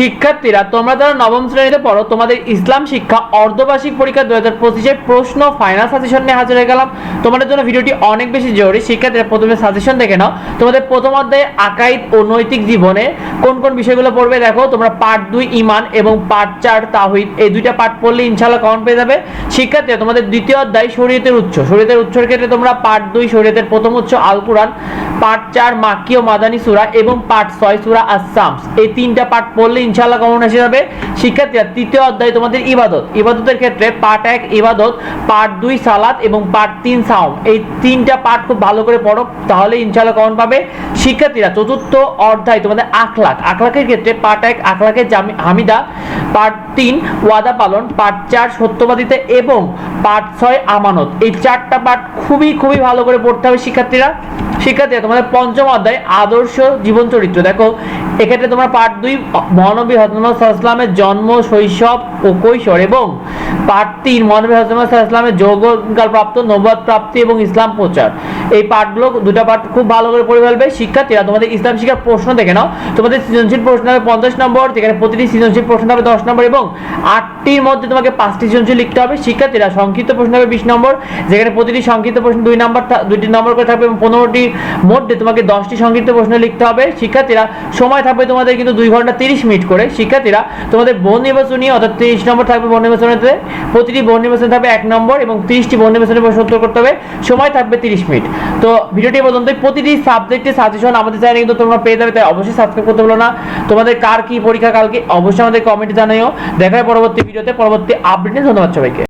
শিক্ষার্থীরা, তোমরা যারা নবম শ্রেণীতে পড়ো, তোমাদের ইসলাম শিক্ষা অর্ধবার্ষিক পরীক্ষা দু হাজার পঁচিশের প্রশ্ন ফাইনাল সাজেশন নিয়ে হাজির হয়ে গেলাম। তোমাদের জন্য ভিডিওটি অনেক বেশি জরুরি। শিক্ষার্থীরা প্রথমে সাজেশন দেখে নাও। তোমাদের প্রথম অধ্যায়ে আকাইদ ও নৈতিক জীবনে কোন কোন বিষয়গুলো পড়বে দেখো। তোমরা পার্ট দুই ইমান এবং পার্ট চার তাহিদ এই দুইটা পার্ট পড়লে ইনশাল্লাহ কমন পেয়ে যাবে। শিক্ষার্থীরা, তোমাদের দ্বিতীয় অধ্যায় শরীয়তের উৎস। শরীয়তের উৎসের ক্ষেত্রে তোমরা পার্ট দুই, শরীয়তের প্রথম উৎস আল কোরআন পার্ট চার মাক্কি ও মাদানী সুরা এবং পার্ট ছয় সুরা আসামস এই তিনটা পার্ট পড়লে ইনশাল্লাহ কমন এসে যাবে। শিক্ষার্থীরা, তৃতীয় অধ্যায় তোমাদের ইবাদত। ইবাদতের ক্ষেত্রে পার্ট এক ইবাদত পার্ট দুই সালাত এবং পার্ট তিন সাউম এই তিনটা পার্ট খুব ভালো করে পড়ো, তাহলে ইনশাল্লাহ কমন পাবে। শিক্ষার্থীরা, চতুর্থ অধ্যায় তোমাদের আখলাক। আখলাকের ক্ষেত্রে পার্ট এক, আখলাকের জামি হামিদা পার্ট তিন, ওয়াদা পালন পার্ট চার, সত্যবাদিতা এবং পার্ট ছয়, আমানত। এই চারটা পার্ট খুবই খুবই ভালো করে পড়তে হবে শিক্ষার্থীরা। শিক্ষার্থীরা, তোমাদের পঞ্চম অধ্যায়, আদর্শ জীবন চরিত্র। দেখো, এক্ষেত্রে তোমরা পার্ট দুই মহানবী হজরত ইসলামের জন্ম শৈশব ও কৈশোর এবং পার্ট তিন মহানবী ইসলামের যৌগকাল প্রাপ্ত নবাদ প্রাপ্তি এবং ইসলাম প্রচার। এই পার্টগুলো দুটা পার্ট খুব ভালো করে পড়ে ফেলবে শিক্ষার্থীরা। তোমাদের ইসলাম শিক্ষার প্রশ্ন দেখে নাও। তোমাদের সৃজনশীল প্রশ্ন হবে পঞ্চাশ নম্বর, যেখানে প্রতিটি সৃজনশীল প্রশ্ন হবে দশ নম্বর এবং আটটির মধ্যে তোমাকে পাঁচটি সৃজনশীল লিখতে হবে। শিক্ষার্থীরা সংক্ষিপ্ত প্রশ্ন হবে বিশ নম্বর, যেখানে প্রতিটি সংক্ষিপ্ত প্রশ্ন দুই নম্বর দুইটি নম্বর করে থাকবে এবং পনেরোটি মধ্যে তোমাকে দশটি সংক্ষিপ্ত প্রশ্ন লিখতে হবে। শিক্ষার্থীরা, সময় থাকবে তোমাদের কিন্তু দুই ঘণ্টা তিরিশ মিনিট করে। শিক্ষার্থীরা, তোমাদের বন নির্বাচনী অর্থাৎ তিরিশ নম্বর থাকবে বন নির্বাচনীতে প্রতিটি বন নির্বাচন থাকবে এক নম্বর এবং তিরিশটি বন নির্বাচনের প্রশ্ন উত্তর করতে হবে। সময় থাকবে তিরিশ মিনিট। তো ভিডিওটি পর্যন্ত প্রতিটি সাবজেক্টের সাজেশন আমাদের চ্যানেলে কিন্তু তোমরা পেয়ে যাবে, তাই অবশ্যই সাবস্ক্রাইব করতে বলো না। তোমাদের কার কি পরীক্ষা কালকে, অবশ্যই আমাদের কমেন্টে জানাইও দেখা পরবর্তী ভিডিওতে। পরবর্তী আপডেটে ধন্যবাদ সবাইকে।